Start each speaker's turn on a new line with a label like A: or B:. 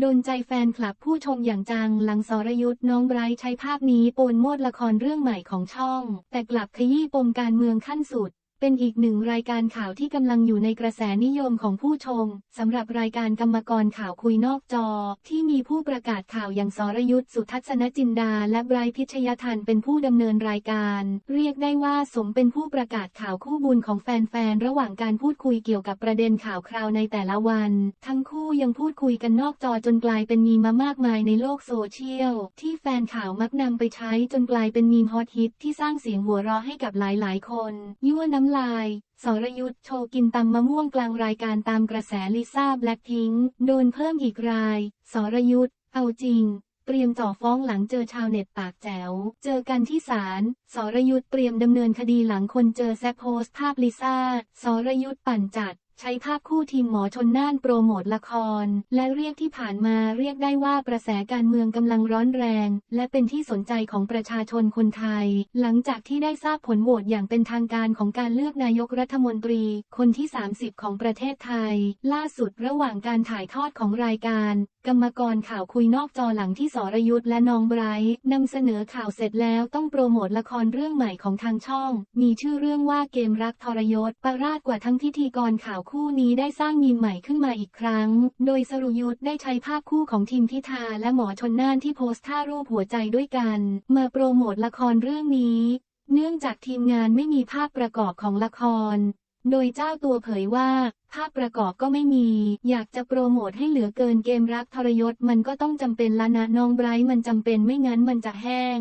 A: โดนใจแฟนคลับผู้ชมอย่างจังหลังสรยุทธ์น้องไบรท์ใช้ภาพนี้ปนโมดละครเรื่องใหม่ของช่อง แต่กลับขยี้ปมการเมืองขั้นสุด เป็นอีกหนึ่งรายการข่าวที่กำลังอยู่ในกระแสนิยมของผู้ชมสำหรับรายการกรรมกรข่าวคุยนอกจอ ที่มีผู้ประกาศข่าวอย่างสรยุทธ์สุทัศนจินดา และไบรพิชยทันเป็นผู้ดำเนินรายการ เรียกได้ว่าสมเป็นผู้ประกาศข่าวคู่บุญของแฟนๆระหว่างการพูดคุยเกี่ยวกับประเด็นข่าวคราวในแต่ละวัน ทั้งคู่ยังพูดคุยกันนอกจอจนกลายเป็นมีมามากมายในโลกโซเชียลที่แฟนข่าวมักนำไปใช้จนกลายเป็นมีมฮอตฮิตที่สร้างเสียงหัวเราะให้กับหลายๆ คนยั่วน้ำลาย สรยุทธ์โชว์กินตำมะม่วงกลางรายการตามกระแสลิซ่าแบล็คพิงค์โดนเพิ่มอีกราย สรยุทธ์เอาจริง เตรียมจ่อฟ้องหลังเจอชาวเน็ตปากแจ๋ว เจอกันที่ศาล สรยุทธ์เตรียมดำเนินคดีหลังคนเจอแซกโพสภาพลิซ่า สรยุทธ์ปั่นจัด ใช้ภาพคู่ทีมหมอชนน่านโปรโมทละคร และเรียกที่ผ่านมาเรียกได้ว่ากระแสการเมืองกำลังร้อนแรง และเป็นที่สนใจของประชาชนคนไทย หลังจากที่ได้ทราบผลโหวตอย่างเป็นทางการของการเลือกนายกรัฐมนตรี คนที่ 30 ของประเทศไทย ล่าสุดระหว่างการถ่ายทอดของรายการกรรมกรข่าวคุยนอกจอหลังที่สรยุทธและน้องไบรท์นำเสนอข่าวเสร็จแล้วต้องโปรโมทละครเรื่องใหม่ของทางช่อง มีชื่อเรื่องว่าเกมรักทรยศประราดกว่าทั้งพิธีกรข่าวคู่นี้ได้สร้างมีมใหม่ขึ้นมาอีกครั้ง โดยสรยุทธได้ใช้ภาพคู่ของทีมพิธาและหมอชนน่านที่โพสท่ารูปหัวใจด้วยกัน มาโปรโมทละครเรื่องนี้ เนื่องจากทีมงานไม่มีภาพประกอบของละคร โดยเจ้าตัวเผยว่า ภาพประกอบก็ไม่มี อยากจะโปรโมทให้เหลือเกินเกมรักทรยศมันก็ต้องจำเป็นละนะน้องไบรท์มันจำเป็นไม่งั้นมันจะแห้ง